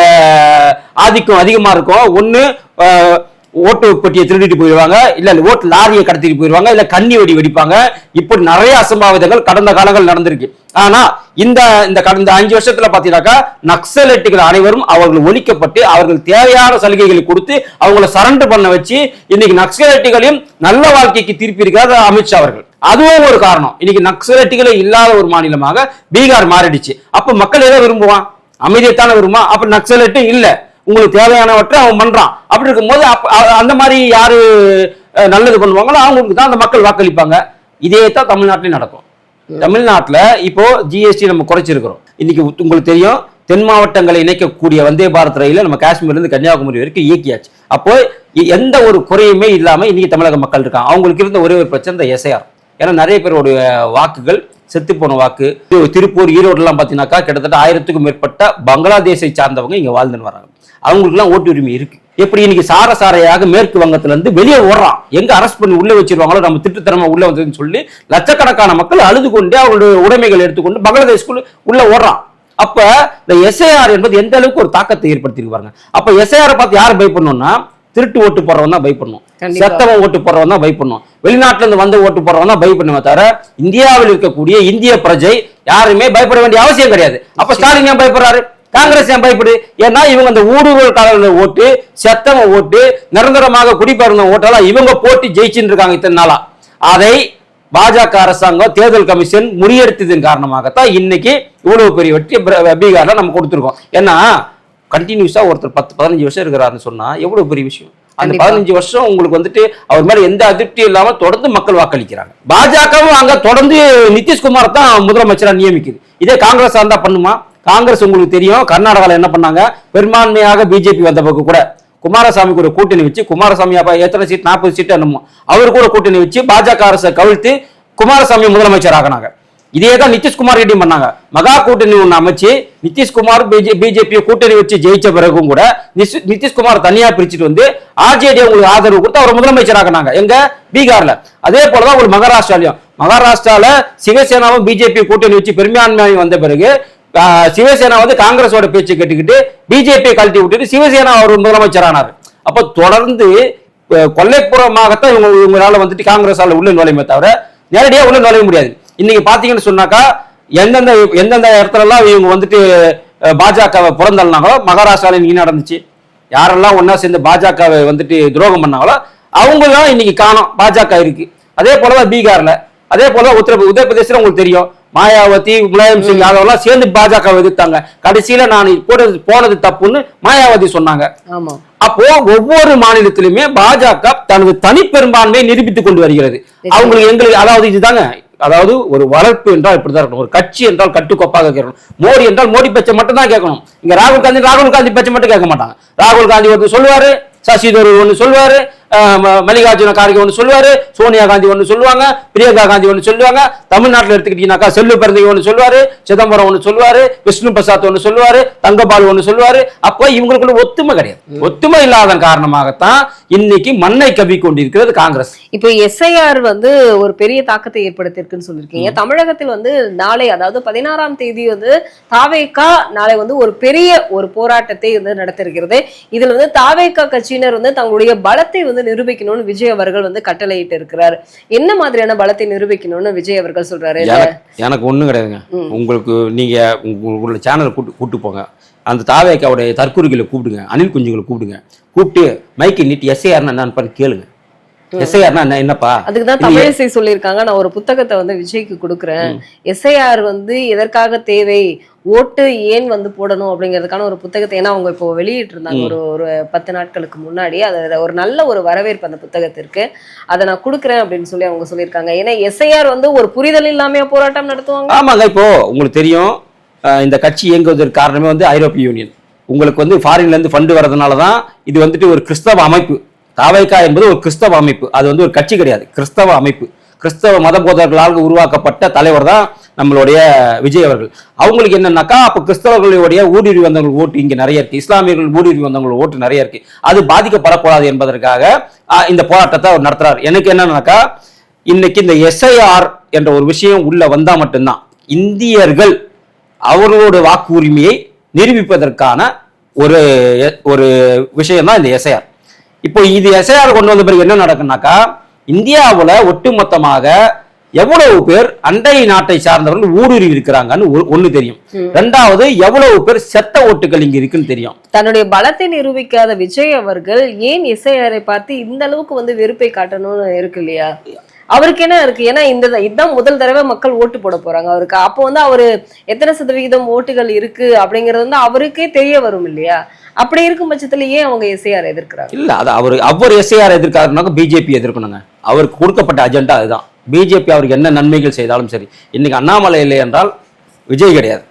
ஆதிக்கம் அதிகமா இருக்கும். அஹ், ஓட்டு பெட்டியை திருடிட்டு போயிடுவாங்க இல்ல ஓட்டு லாரியை கடத்திட்டு போயிடுவாங்க இல்ல கண்ணி வெடி வெடிப்பாங்க. இப்படி நிறைய அசம்பாவிதங்கள் கடந்த காலங்கள் நடந்திருக்கு. ஆனா இந்த இந்த கடந்த அஞ்சு வருஷத்துல பாத்தீங்கன்னாக்கா நக்சலைட்டுகள் அனைவரும் அவர்கள் ஒழிக்கப்பட்டு அவர்கள் தேவையான சலுகைகளை கொடுத்து அவங்கள சரண்டர் பண்ண வச்சு இன்னைக்கு நக்சலைட்டுகளையும் நல்ல வாழ்க்கைக்கு திருப்பி இருக்கிறார் அமித்ஷா அவர்கள். அதுவும் ஒரு காரணம். இன்னைக்கு நக்சலைட்டுகளே இல்லாத ஒரு மாநிலமாக பீகார் மாறிடுச்சு. அப்ப மக்கள் எதை விரும்புவான்? அமைதியத்தான விரும்புவான்? அப்ப நக்சலைட்டும் இல்லை. உங்களுக்கு தேவையானவற்றை அவன் பண்றான். அப்படி இருக்கும்போது அப்ப அந்த மாதிரி யாரு நல்லது பண்ணுவாங்களோ அவங்களுக்கு தான் அந்த மக்கள் வாக்களிப்பாங்க. இதே தான் தமிழ்நாட்டிலையும் நடக்கும். தமிழ்நாட்டில் இப்போ ஜிஎஸ்டி நம்ம குறைச்சிருக்கிறோம். இன்னைக்கு உங்களுக்கு தெரியும் தென் மாவட்டங்களை இணைக்கக்கூடிய வந்தே பாரத் ரயில நம்ம காஷ்மீர்லேருந்து கன்னியாகுமரி வரைக்கும் இயக்கியாச்சு. அப்போ எந்த ஒரு குறையுமே இல்லாமல் இன்னைக்கு தமிழக மக்கள் இருக்காங்க. அவங்களுக்கு இருந்த ஒரே ஒரு பிரச்சனை இந்த எஸ்ஐஆர் ஏன்னா நிறைய பேருடைய வாக்குகள் செத்து போன வாக்கு. திரு- திருப்பூர் ஈரோடுலாம் பார்த்தீங்கன்னாக்கா கிட்டத்தட்ட ஆயிரத்துக்கும் மேற்பட்ட பங்களாதேஷை சார்ந்தவங்க இங்கே வாழ்ந்துன்னு வராங்க. அவங்களுக்குலாம் ஓட்டு உரிமை இருக்கு. எப்படி இன்னைக்கு சார சாரையாக மேற்கு வங்கத்துல இருந்து வெளியே ஓடுறான்? எங்க அரெஸ்ட் பண்ணி உள்ள வச்சிருவாங்களோ? நம்ம திட்டுத்தனமா உள்ள வந்ததுன்னு சொல்லி லட்சக்கணக்கான மக்கள் அழுது கொண்டே அவங்களுடைய உடைமைகள் எடுத்துக்கொண்டு பங்களாதேஷ்குள்ள உள்ள ஓடுறான். அப்ப இந்த எஸ்ஐஆர் என்பது எந்த அளவுக்கு ஒரு தாக்கத்தை ஏற்படுத்திருக்கு பாருங்க. அப்ப எஸ்ஐஆர் பார்த்து யார் பயப்படணும்னா திருட்டு ஓட்டு போடுறவன் தான் பயப்படணும். கண்டிப்பா. செத்தவன் ஓட்டு போடுறவன் தான் பயப்படணும். வெளிநாட்டுல இருந்து வந்து ஓட்டு போடுறவன் தான் பயப்படணுமே தவிர இந்தியாவில் இருக்கக்கூடிய இந்திய பிரஜை யாருமே பயப்பட வேண்டிய அவசியம் கிடையாது. அப்ப ஸ்டாலின் ஏன் பயப்படுறாரு? காங்கிரஸ் ஏன் பயப்படுது ஏன்னா இவங்க அந்த ஊடுருவல் கால ஓட்டு செத்தவன் ஓட்டு நிரந்தரமாக குடிபெயர்ந்த ஓட்டெல்லாம் இவங்க போட்டு ஜெயிச்சுட்டு இருக்காங்க இத்தனை நாளா. அதை பாஜக அரசாங்கம் தேர்தல் கமிஷன் முறியடித்ததன் காரணமாகத்தான் இன்னைக்கு இவ்வளவு பெரிய வெற்றி பீகார்ல நம்ம கொடுத்துருக்கோம். ஏன்னா கண்டினியூஸா ஒருத்தர் பத்து பதினஞ்சு வருஷம் இருக்கிறாருன்னு சொன்னா எவ்வளவு பெரிய விஷயம்? அந்த. பதினஞ்சு வருஷம் உங்களுக்கு வந்துட்டு அவர் மேல எந்த அதிருப்தியும் இல்லாம தொடர்ந்து மக்கள் வாக்களிக்கிறாங்க. பாஜகவும் அங்க தொடர்ந்து நிதிஷ்குமார் தான் முதலமைச்சரா நியமிக்குது. இதே காங்கிரஸ் இருந்தா பண்ணுமா? காங்கிரஸ் உங்களுக்கு தெரியும். கர்நாடகாவில் என்ன பண்ணாங்க? பெரும்பான்மையாக பிஜேபி வந்த பிறகு கூட குமாரசாமி கூட கூட்டணி வச்சு குமாரசாமி அப்ப எத்தனை சீட்? நாற்பது சீட் என்னமோ. அவர் கூட கூட்டணி வச்சு பாஜக அரசை கவிழ்த்து குமாரசாமி முதலமைச்சர் ஆகினாங்க. இதே தான் நிதிஷ்குமார் ரெட்டி பண்ணாங்க. மகா கூட்டணி ஒன்று அமைச்சு நிதிஷ்குமார் பிஜேபி கூட்டணி வச்சு ஜெயிச்ச பிறகும் கூட நிதிஷ்குமார் தனியா பிரிச்சுட்டு வந்து ஆர்ஜேடி உங்களுக்கு ஆதரவு கொடுத்து அவர் முதலமைச்சர் ஆகினாங்க எங்க? பீகார்ல. அதே போலதான் ஒரு மகாராஷ்டிராலையும். மகாராஷ்டிரால சிவசேனாவும் பிஜேபி கூட்டணி வச்சு பெரும்பான்மை வந்த பிறகு சிவசேனா வந்து காங்கிரஸோட பேச்சு கேட்டுக்கிட்டு பிஜேபி கழட்டி விட்டுட்டு சிவசேனா அவர் முதலமைச்சர் ஆனார் அப்ப தொடர்ந்து கொள்ளைப்புறமாகத்தான் கொல்லைப்புறமாகத்தான் இவங்க இவங்களால வந்துட்டு காங்கிரஸால உள்ள நுழையுமே தவிர நேரடியா உள்ள நுழைய முடியாது. இன்னைக்கு பாத்தீங்கன்னு சொன்னாக்கா எந்தெந்த எந்தெந்த இடத்துல எல்லாம் இவங்க வந்துட்டு பாஜகவை புறந்தள்ளினாங்களோ மகாராஷ்டிரால இன்னைக்கு நடந்துச்சு. யாரெல்லாம் ஒன்றா சேர்ந்து பாஜகவை வந்துட்டு துரோகம் பண்ணாங்களோ அவங்களாம் இன்னைக்கு காணும். பாஜக இருக்கு. அதே போலதான் பீகார்ல. அதே போல உத்தர உத்தரப்பிரதேசல உங்களுக்கு தெரியும். மாயாவதி முலாயம் சிங் யாதவ் சேர்ந்து பாஜக எதிர்த்தாங்க. கடைசியில நான் போனது போனது தப்புன்னு மாயாவதி சொன்னாங்க. அப்போ ஒவ்வொரு மாநிலத்திலுமே பாஜக தனது தனிப்பெரும்பான்மையை நிரூபித்துக் கொண்டு வருகிறது. அவங்களுக்கு எங்களுக்கு அதாவது இதுதாங்க அதாவது ஒரு வளர்ப்பு என்றால் இப்படிதான் இருக்கணும். ஒரு கட்சி என்றால் கட்டுக்கோப்பாக கேட்கணும். மோடி என்றால் மோடி பேச்சை மட்டும் தான் கேட்கணும். இங்க ராகுல் காந்தி ராகுல் காந்தி பேச்சை மட்டும் கேட்க மாட்டாங்க. ராகுல் காந்தி ஒன்று சொல்லுவாரு சசி தரூர் ஒன்று சொல்லுவாரு மல்லிகார்ஜுன கார்கே ஒன்று சொல்லுவாரு சோனியா காந்தி ஒன்று சொல்லுவாங்க பிரியங்கா காந்தி ஒன்று சொல்லுவாங்க தமிழ்நாட்டில் எடுத்துக்கிட்டீங்கன்னாக்கா செல்லு பிறந்தகை ஒன்று சொல்லுவாரு சிதம்பரம் ஒன்று சொல்லுவாரு விஷ்ணு பிரசாத் ஒன்று சொல்லுவாரு தங்கபால் ஒன்று சொல்லுவாரு. அப்போ இவங்களுக்குள்ள ஒத்துமை கிடையாது. ஒத்துமை இல்லாத காரணமாகத்தான் இன்னைக்கு மண்ணை கவி கொண்டிருக்கிறது காங்கிரஸ். இப்போ எஸ்ஐஆர் வந்து ஒரு பெரிய தாக்கத்தை ஏற்படுத்தியிருக்குன்னு சொல்லியிருக்கீங்க. தமிழகத்தில் வந்து நாளை அதாவது பதினாறாம் தேதி வந்து தாவேகா நாளை வந்து ஒரு பெரிய ஒரு போராட்டத்தை வந்து நடத்திருக்கிறது இதுல வந்து தாவேகா கட்சியினர் வந்து தங்களுடைய பலத்தை வந்து நிரூபிக்கணும்னு விஜய் அவர்கள் வந்து கட்டளையிட்டு இருக்கிறார் என்ன மாதிரியான பலத்தை நிரூபிக்கணும்னு விஜய் அவர்கள் சொல்றாரு? எனக்கு ஒண்ணும் கிடையாதுங்க. உங்களுக்கு நீங்க உங்க- உங்களோட சேனல் கூட்டு கூட்டு போங்க. அந்த தாவேக்காவுடைய தற்கொலைகளை கூப்பிடுங்க. அனில் குஞ்சுகளை கூப்பிடுங்க. கூப்பிட்டு மைக்கை நீட்டி எஸ்ஐஆர்னா என்னன்னு கேளுங்க. எஸ்ஐஆர்னா என்ன என்னப்பா? அதுக்கு தான் தமிழிசை சொல்லியிருக்காங்க. நான் ஒரு புத்தகத்தை வந்து விஜய்க்கு கொடுக்குறேன். எஸ்ஐஆர் வந்து எதற்காக தேவை? ஓட்டு ஏன் வந்து போடணும் அப்படிங்கிறதுக்கான ஒரு புத்தகத்தை ஏன்னா அவங்க இப்போ வெளியிட்டு இருந்தாங்க ஒரு ஒரு பத்து நாட்களுக்கு முன்னாடி. அது ஒரு நல்ல ஒரு வரவேற்பு அந்த புத்தகத்திற்கு. அதை நான் கொடுக்குறேன் அப்படின்னு சொல்லி அவங்க சொல்லியிருக்காங்க. ஏன்னா எஸ்ஐஆர் வந்து ஒரு புரிதல் இல்லாம போராட்டம் நடத்துவாங்க. ஆமாங்க இப்போ உங்களுக்கு தெரியும் இந்த கட்சி இயங்குவதற்கு காரணமே வந்து ஐரோப்பிய யூனியன். உங்களுக்கு வந்து ஃபாரின்ல இருந்து ஃபண்டு வரதுனால தான் இது வந்துட்டு ஒரு கிறிஸ்தவ அமைப்பு. தாவைக்கா என்பது ஒரு கிறிஸ்தவ அமைப்பு. அது வந்து ஒரு கட்சி கிடையாது. கிறிஸ்தவ அமைப்பு. கிறிஸ்தவ மத போதர்களால் உருவாக்கப்பட்ட தலைவர் தான் நம்மளுடைய விஜய் அவர்கள். அவங்களுக்கு என்னன்னாக்கா அப்போ கிறிஸ்தவர்களுடைய ஊடுருவி வந்தவங்க ஓட்டு இங்க நிறைய இருக்கு. இஸ்லாமியர்கள் ஊடுருவி வந்தவங்க ஓட்டு நிறைய இருக்கு. அது பாதிக்கப்படக்கூடாது என்பதற்காக இந்த போராட்டத்தை அவர் நடத்துறாரு. எனக்கு என்னன்னாக்கா இன்னைக்கு இந்த எஸ்ஐஆர் என்ற ஒரு விஷயம் உள்ள வந்தா மட்டும்தான். இந்தியர்கள் அவர்களோட வாக்கு உரிமையை நிரூபிப்பதற்கான ஒரு ஒரு விஷயம் தான் இந்த எஸ்ஐஆர். இப்போ இது எஸ்ஐஆர் கொண்டு வந்த பிறகு என்ன நடக்கும்னாக்கா இந்தியாவுல ஒட்டுமொத்தமாக எவ்வளவு பேர் அண்டை நாட்டை சார்ந்தவர்கள் ஊடுருவி இருக்கிறாங்கன்னு ஒண்ணு தெரியும். ரெண்டாவது எவ்வளவு பேர் செத்த ஓட்டுகள் இங்க இருக்குன்னு தெரியும். தன்னுடைய பலத்தை நிரூபிக்காத விஜய் அவர்கள் ஏன் எஸ்ஐஆரை பார்த்து இந்த அளவுக்கு வந்து வெறுப்பை காட்டணும்னு இருக்கு இல்லையா? அவருக்கு என்ன இருக்கு? ஏன்னா இந்த இதுதான் முதல் தடவை மக்கள் ஓட்டு போட போறாங்க அவருக்கு. அப்போ வந்து அவரு எத்தனை சதவிகிதம் ஓட்டுகள் இருக்கு அப்படிங்கறது வந்து அவருக்கே தெரிய வரும் இல்லையா? அப்படி இருக்கும் பட்சத்துல ஏன் அவங்க எஸ்ஐஆர் எதிர்க்கிறாங்க. இல்ல அது அவர் அவர் எஸ்ஐஆர் எதிர்க்காருனாக்க பிஜேபி எதிர்க்கணுங்க. அவருக்கு கொடுக்கப்பட்ட அஜெண்டா அதுதான். பிஜேபி அவருக்கு என்ன நன்மைகள் செய்தாலும் சரி. இன்னைக்கு அண்ணாமலை இல்லை என்றால் விஜய் கிடையாது.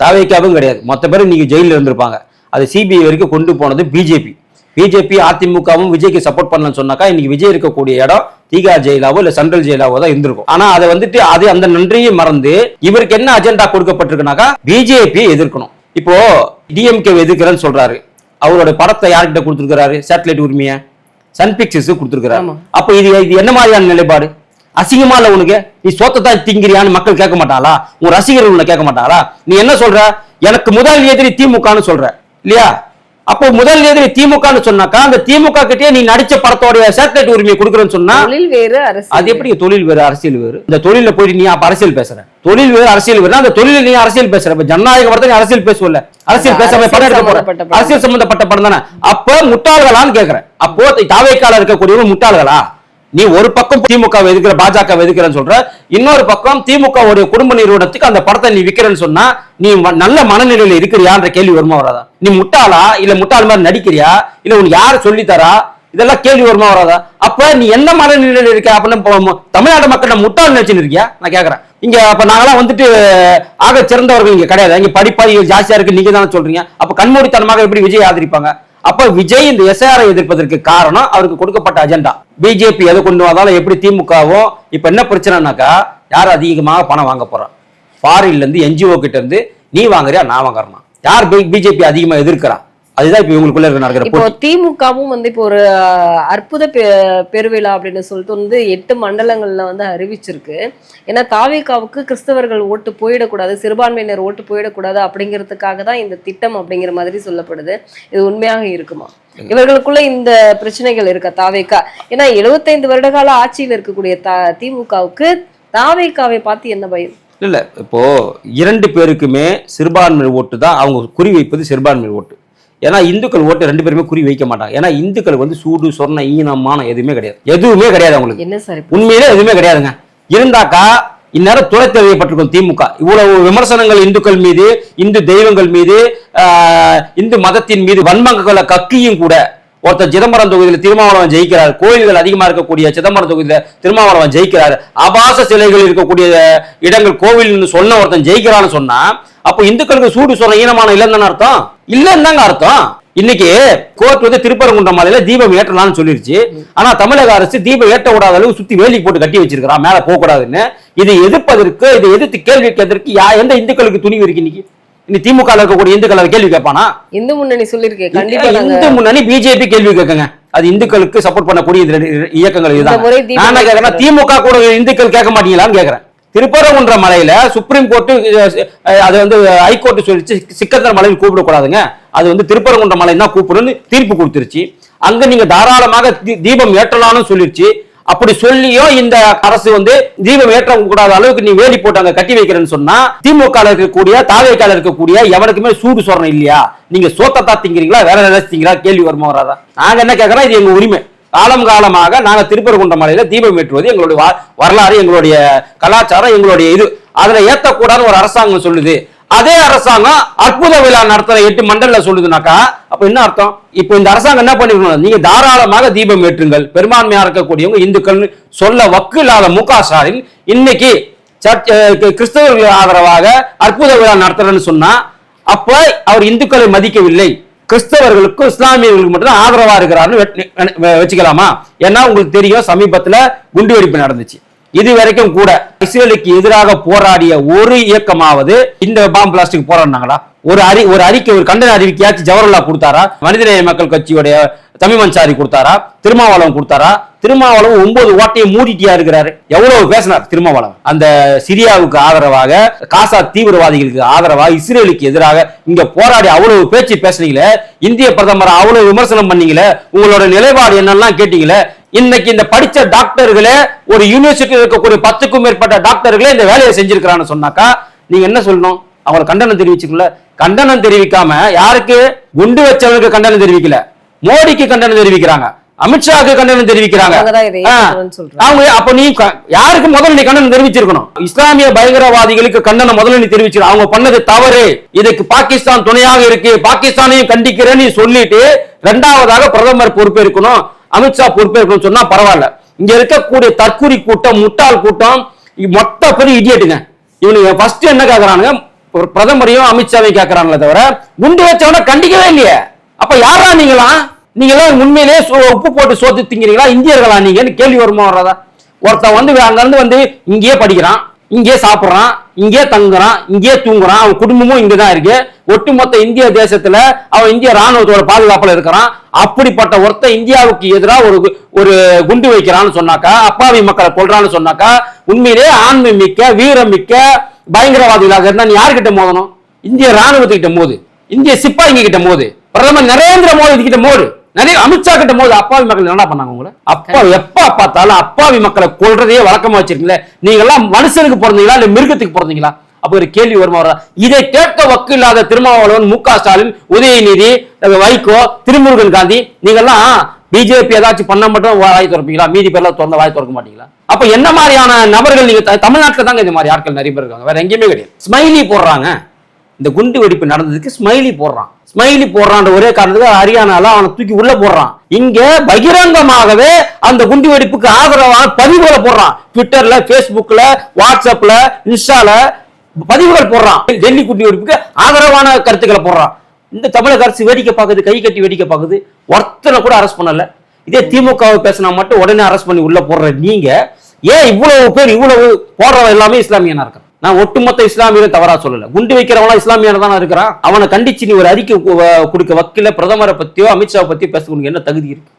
தாவேக்காவும் கிடையாது. மொத்த பேரும் இன்னைக்கு ஜெயிலில் இருந்திருப்பாங்க. அது சிபிஐ வரைக்கும் கொண்டு போனது பிஜேபி பிஜேபி அதிமுகவும் விஜய்க்கு சப்போர்ட் பண்ணலன்னு சொன்னாக்கா இன்னைக்கு விஜய் இருக்கக்கூடிய இடம் தீகார் ஜெயிலாவோ இல்ல சென்ட்ரல் ஜெயிலாவோ தான் இருந்திருக்கும். ஆனா அதை வந்துட்டு அது அந்த நன்றியை மறந்து இவருக்கு என்ன அஜெண்டா கொடுக்கப்பட்டிருக்குனாக்கா பிஜேபியை எதிர்க்கணும். இப்போ டிஎம்கே எதிர்க்கிறேன்னு சொல்றாரு. அவரோட படத்தை யார்கிட்ட கொடுத்துருக்காரு சேட்டலைட் உரிமையை? சன் பிக்சர்ஸ் கொடுத்துருக்காரு ஆமா. அப்ப இது இது என்ன மாதிரியான நிலைப்பாடு? அசிங்கமா இல்ல உனக்கு? நீ சோத்தை தான் திங்கிறியான்னு மக்கள் கேட்க மாட்டாளா? உன் ரசிகர்கள் உன்னை கேட்க மாட்டாளா? நீ என்ன சொல்ற? எனக்கு முதல் எதிரி திமுகன்னு சொல்ற. இல்லையா? அப்போ முதல் எதிரி திமுகன்னு சொன்னாக்கா அந்த திமுக கிட்டே நீ நடிச்ச படத்தோட சேட்டலைட் உரிமையை கொடுக்குறேன்னு சொன்னா தொழில் வேறு அது எப்படி தொழில் வேறு அரசியல் வேறு? இந்த தொழில போயிட்டு நீ அப்ப அரசியல் பேசுற. தொழில் வேறு அரசியல் வேறு அந்த தொழில நீ அரசியல் பேசுற. இப்ப ஜனநாயக படத்தை நீ அரசியல் பேசுவல அரசியல் பேசாம படம் எடுக்க போற. சம்பந்தப்பட்ட படம். அரசியல் சம்பந்தப்பட்ட படம் தானே? அப்ப முட்டாள்களான்னு கேக்குறேன். அப்போ தாவேக்கால இருக்கக்கூடியவங்க முட்டாள்களா? நீ ஒரு பக்கம் திமுக எதுக்கிற எதுக்குற பாஜக வை சொல்ற இன்னொரு பக்கம் திமுக உடைய குடும்ப நிறுவனத்துக்கு அந்த படத்தை நீ விற்கிறேன்னு சொன்னா நீ ம- நல்ல மனநிலையில இருக்கிறியான்ற கேள்வி வருமா வராதா? நீ முட்டாளா? இல்ல முட்டாள் மாதிரி நடிக்கிறியா? இல்ல உனக்கு யாரு சொல்லித்தரா? இதெல்லாம் கேள்வி வருமா வராதா? அப்ப நீ என்ன மனநிலையில இருக்க அப்படின்னு தமிழ்நாடு மக்கள் முட்டாள் நினைச்சுன்னு இருக்கியா? நான் கேக்குறேன். இங்க அப்ப நாங்களாம் வந்துட்டு ஆக சிறந்தவர்கள் இங்க கிடையாது. இங்க படிப்பறிவு ஜாஸ்தியா இருக்கு நீங்க தானே சொல்றீங்க. அப்ப கண்மூடித்தனமாக எப்படி விஜய் ஆதரிப்பாங்க? அப்ப விஜய் இந்த எஸ்ஆரை எதிர்ப்பதற்கு காரணம் அவருக்கு கொடுக்கப்பட்ட அஜெண்டா பிஜேபி எதை கொண்டு வந்தாலும் எப்படி திமுகவும் இப்ப என்ன பிரச்சனைனாக்கா யார் அதிகமாக பணம் வாங்க போறான் ஃபாரின்ல இருந்து என்ஜிஓ கிட்ட இருந்து நீ வாங்குறியா நான் வாங்குறேன்னா யார் பிஜேபி அதிகமாக எதிர்க்கிறான் அதுதான் இப்ப இவங்களுக்குள்ள நடக்கிற இப்போ திமுகவும் வந்து இப்போ ஒரு அற்புத பெருவிழா அப்படின்னு சொல்லிட்டு வந்து எட்டு மண்டலங்கள்ல வந்து அறிவிச்சிருக்கு. ஏன்னா தாவேகாவுக்கு கிறிஸ்தவர்கள் ஓட்டு போயிடக்கூடாது சிறுபான்மையினர் ஓட்டு போயிடக்கூடாது அப்படிங்கிறதுக்காக தான் இந்த திட்டம் அப்படிங்கிற மாதிரி சொல்லப்படுது. இது உண்மையாக இருக்குமா? இவர்களுக்குள்ள இந்த பிரச்சனைகள் இருக்கா தாவேகா ஏன்னா 75 வருட கால ஆட்சியில் இருக்கக்கூடிய த திமுகவுக்கு தாவேகாவை பார்த்து என்ன பயம்? இல்ல இப்போ இரண்டு பேருக்குமே சிறுபான்மை ஓட்டு தான் அவங்க குறி வைப்பது சிறுபான்மை ஓட்டு. ஏன்னா இந்துக்கள் ஓட்டு ரெண்டு பேருமே குறி வைக்க மாட்டாங்க. ஏன்னா இந்துக்களுக்கு வந்து சூடு சொர்ண ஈனமான எதுவுமே கிடையாது. எதுவுமே கிடையாது அவங்களுக்கு. என்ன சார்? உண்மையிலே எதுவுமே கிடையாதுங்க. இருந்தாக்கா இந்நேரம் துறை தெரியப்பட்டிருக்கும் திமுக. இவ்வளவு விமர்சனங்கள் இந்துக்கள் மீது இந்து தெய்வங்கள் மீது இந்து மதத்தின் மீது வன்மங்களை கக்கியும் கூட ஒருத்தர் சிதம்பரம் தொகுதியில் திருமாவளவன் ஜெயிக்கிறார் கோயில்கள் அதிகமாக இருக்கக்கூடிய சிதம்பரம் தொகுதியில் திருமாவளவன் ஜெயிக்கிறார் ஆபாச சிலைகள் இருக்கக்கூடிய இடங்கள் கோவில்னு சொன்ன ஒருத்தன் ஜெயிக்கிறான்னு சொன்னா அப்போ இந்துக்களுக்கு சூடு சொல்ற ஈனமான இல்லைன்னு அர்த்தம்? இல்லைன்னு தாங்க அர்த்தம். இன்னைக்கு கோர்ட் வந்து திருப்பரங்குன்றம் மலையில தீபம் ஏற்றலாம்னு சொல்லிருச்சு. ஆனா தமிழக அரசு தீபம் ஏற்ற கூடாத அளவு சுத்தி வேலி போட்டு கட்டி வச்சிருக்கிறான் மேல போக கூடாதுன்னு இதை எதிர்ப்பதற்கு இதை எதிர்த்து கேள்வி கேட்கறதுக்கு யா எந்த இந்துக்களுக்கு துணிவு இருக்கு இன்னைக்கு? இன்னைக்கு திமுக இருக்கக்கூடிய இந்துக்கள் கேள்வி கேட்பானா? இந்து முன்னணி சொல்லியிருக்கேன் கண்டிப்பா இந்து முன்னணி பிஜேபி கேள்வி கேட்குங்க. அது இந்துக்களுக்கு சப்போர்ட் பண்ணக்கூடிய இயக்கங்கள் இதுதான். நான் கேட்கறேன் திமுக கூட இந்துக்கள் கேட்க மாட்டீங்களான்னு கேட்கறேன். திருப்பரங்குன்ற மலையில சுப்ரீம் கோர்ட்டு அது வந்து ஹைகோர்ட் சொல்லிச்சு சிக்கந்தர் மலையில் கூப்பிடக்கூடாதுங்க. அது வந்து திருப்பரங்குன்ற மலை தான் கூப்பிடுன்னு தீர்ப்பு கொடுத்துருச்சு. அங்க நீங்க தாராளமாக தீபம் ஏற்றலாம்னு சொல்லிருச்சு. அப்படி சொல்லியும் இந்த அரசு வந்து தீபம் ஏற்ற கூடாத அளவுக்கு நீ வேலி போட்டு அங்க கட்டி வைக்கிறேன்னு சொன்னா திமுக இருக்கக்கூடிய தாவேக்கால இருக்கக்கூடிய எவனுக்குமே சூடு சொரணம் இல்லையா? நீங்க சோத்தத்தா திங்கிறீங்களா வேற ஏதாச்சும் திங்கிறா கேள்வி வருமா வராதா? நாங்க என்ன கேட்கறோம் இது எங்க உரிமை. காலம் காலமாக நாங்க திருப்பரங்குன்ற மலையில தீபம் ஏற்றுவது எங்களுடைய வரலாறு எங்களுடைய கலாச்சாரம் எங்களுடைய இது. அதுல ஏத்தக்கூடாது ஒரு அரசாங்கம் சொல்லுது. அதே அரசாங்கம் அற்புத விழா நடத்துற எட்டு மண்டல சொல்லுதுனாக்கா அப்ப என்ன அர்த்தம்? இப்போ இந்த அரசாங்கம் என்ன பண்ணிருக்கணும்? நீங்க தாராளமாக தீபம் ஏற்றுங்கள். பெரும்பான்மையா இருக்கக்கூடியவங்க இந்துக்கள் சொல்ல வக்கு இல்லாத மு க ஸ்டாலின் இன்னைக்கு சர்ச் கிறிஸ்தவர்கள் ஆதரவாக அற்புத விழா நடத்துறேன்னு சொன்னா அப்ப அவர் இந்துக்களை மதிக்கவில்லை. கிறிஸ்தவர்களுக்கும் இஸ்லாமியர்களுக்கு மட்டும் ஆதரவா இருக்கிறாருன்னு வச்சுக்கலாமா? ஏன்னா உங்களுக்கு தெரியும் சமீபத்துல குண்டு வெடிப்பு நடந்துச்சு. இது வரைக்கும் கூட இஸ்ரேலுக்கு எதிராக போராடிய ஒரு இயக்கமாவது இந்த பாம் பிளாஸ்டிக் போராடினாங்களா? ஒரு அறி ஒரு அறிக்கை ஒரு கண்டன அறிவிக்கையாச்சும் ஜவஹர்லா கொடுத்தாரா? மனிதநேய மக்கள் கட்சியுடைய தமிழ் அன்சாரி கொடுத்தாரா? திருமாவளவன் கொடுத்தாரா? திருமாவளவன் ஒன்பது ஓட்டையை மூடிட்டியா இருக்கிறாரு. எவ்வளவு பேசினார் திருமாவளவன்? அந்த சிரியாவுக்கு ஆதரவாக காசா தீவிரவாதிகளுக்கு ஆதரவாக இஸ்ரேலுக்கு எதிராக இங்க போராடி அவ்வளவு பேச்சு பேசுனீங்களே இந்திய பிரதமர் அவ்வளவு விமர்சனம் பண்ணீங்களே உங்களோட நிலைப்பாடு என்னெல்லாம் கேட்டீங்களே இன்னைக்கு இந்த படிச்ச டாக்டர்களே ஒரு யூனிவர்சிட்டியில் இருக்கக்கூடிய பத்துக்கும் மேற்பட்ட டாக்டர்களே இந்த வேலையை செஞ்சிருக்கிறான்னு சொன்னாக்கா நீங்க என்ன சொல்லணும்? அவங்களை கண்டனம் தெரிவிச்சுக்கல கண்டனம் தெரிவிக்காம யாருக்கு? குண்டு வச்சவனுக்கு கண்டனம் தெரிவிக்கல. மோடிக்கு கண்டனம் தெரிவிக்கிறாங்க. அமித்ஷாவுக்கு கண்டனம் தெரிவிக்கிறாங்க. அவங்க அப்ப நீ யாருக்கு முதல்ல நீ கண்டனம் தெரிவிச்சிருக்கணும்? இஸ்லாமிய பயங்கரவாதிகளுக்கு கண்டனம் முதல்ல நீ தெரிவிச்சிருக்கணும் அவங்க பண்ணது தவறு. இதுக்கு பாகிஸ்தான் துணையாக இருக்கு. பாகிஸ்தானையும் கண்டிக்கிறேன்னு சொல்லிட்டு ரெண்டாவதாக பிரதமர் பொறுப்பேற்கணும். அமித்ஷா பொறுப்பேற்கணும் சொன்னா பரவாயில்ல. இங்க இருக்கக்கூடிய தற்குறி கூட்டம் முட்டாள் கூட்டம் மொத்த பேரும் இடியட்டுங்க இவனுங்க ஃபர்ஸ்ட் என்ன கேக்குறானுங்க? ஒரு பிரதமரையும் அமித்ஷாவையும் கேட்கறாங்களே தவிர குண்டு வச்சவன கண்டிக்கவே இல்லையே. அப்ப யாரா நீங்களா? நீங்களாம் உண்மையிலேயே சோ- உப்பு போட்டு சோத்து திங்கிறீங்களா? இந்தியர்களா நீங்கன்னு கேள்வி வருமா வர்றதா ஒருத்தன் வந்து அங்க இருந்து வந்து இங்கேயே படிக்கிறான் இங்கே சாப்பிடுறான் இங்கே தங்குறான் இங்கே தூங்குறான். அவன் குடும்பமும் இங்க தான் இருக்கு. ஒட்டுமொத்த இந்திய தேசத்துல அவன் இந்திய ராணுவத்தோட பாதுகாப்புல இருக்கிறான். அப்படிப்பட்ட ஒருத்தன் இந்தியாவுக்கு எதிராக ஒரு ஒரு குண்டு வைக்கிறான்னு சொன்னாக்கா அப்பாவி மக்களை கொள்றான்னு சொன்னாக்கா உண்மையிலே ஆண்மை மிக்க வீரம் மிக்க பயங்கரவாதிகளாக இருந்தா நீ யார்கிட்ட மோதணும்? இந்திய ராணுவத்துக்கிட்ட மோது. இந்திய சிப்பாய்ங்க கிட்ட மோது. பிரதமர் நரேந்திர மோடி கிட்ட மோது. நிறைய அமித்ஷா கிட்ட மோது. அப்பாவி மக்கள் என்ன பண்ணாங்க உங்களை? அப்பா எப்ப பார்த்தாலும் அப்பாவி மக்களை கொள்றதையே வழக்கமா வச்சிருக்கீங்களே? நீங்க எல்லாம் மனுஷனுக்கு பிறந்தீங்களா இல்ல மிருகத்துக்கு பிறந்தீங்களா? அப்ப ஒரு கேள்வி வருமா வரா இதை கேட்க வக்கு இல்லாத திருமாவளவன் மு க ஸ்டாலின் உதயநிதி வைகோ திருமுருகன் காந்தி நீங்கெல்லாம் பிஜேபி ஏதாச்சும் பண்ண மட்டும் வாய் திறப்பீங்களா? மீதி பேர்லாம் திறந்த வாய் திறக்க மாட்டீங்களா? அப்ப என்ன மாதிரியான நபர்கள் நீங்க த- தாங்க இந்த மாதிரி ஆட்கள் நிறைய பேர் இருக்காங்க. வேற எங்கேயுமே கிடையாது. ஸ்மைலி போடுறாங்க. இந்த குண்டு வெடிப்பு நடந்ததுக்கு ஸ்மைலி போடுறான். ஸ்மைலி போடுறான்ற ஒரே காரணத்துக்கு ஹரியானால அவனை தூக்கி உள்ள போடுறான். இங்க பகிரங்கமாகவே அந்த குண்டு வெடிப்புக்கு ஆதரவான பதிவுகளை போடுறான். ட்விட்டர்ல பேஸ்புக்ல வாட்ஸ்அப்ல இன்ஸ்டால பதிவுகள் போடுறான். டெல்லி குண்டு வெடிப்புக்கு ஆதரவான கருத்துக்களை போடுறான். இந்த தமிழக அரசு வேடிக்கை பார்க்குது கை கட்டி வேடிக்கை பார்க்குது. ஒருத்தனை கூட அரெஸ்ட் பண்ணல. இதே திமுகவை பேசினா மட்டும் உடனே அரெஸ்ட் பண்ணி உள்ள போடுற நீங்க ஏன் இவ்வளவு பேர் இவ்வளவு போடுறவன் எல்லாமே இஸ்லாமியனா இருக்கான் நான் ஒட்டுமொத்த இஸ்லாமியரும் தவறா சொல்லல. குண்டு வைக்கிறவங்களாம் இஸ்லாமியனா தானே இருக்கிறான்? அவனை கண்டிச்சு நீ ஒரு அறிக்கை கொடுக்க வக்கில பிரதமரை பத்தியோ அமித்ஷா பத்தியோ பேச உனக்கு என்ன தகுதி இருக்கு?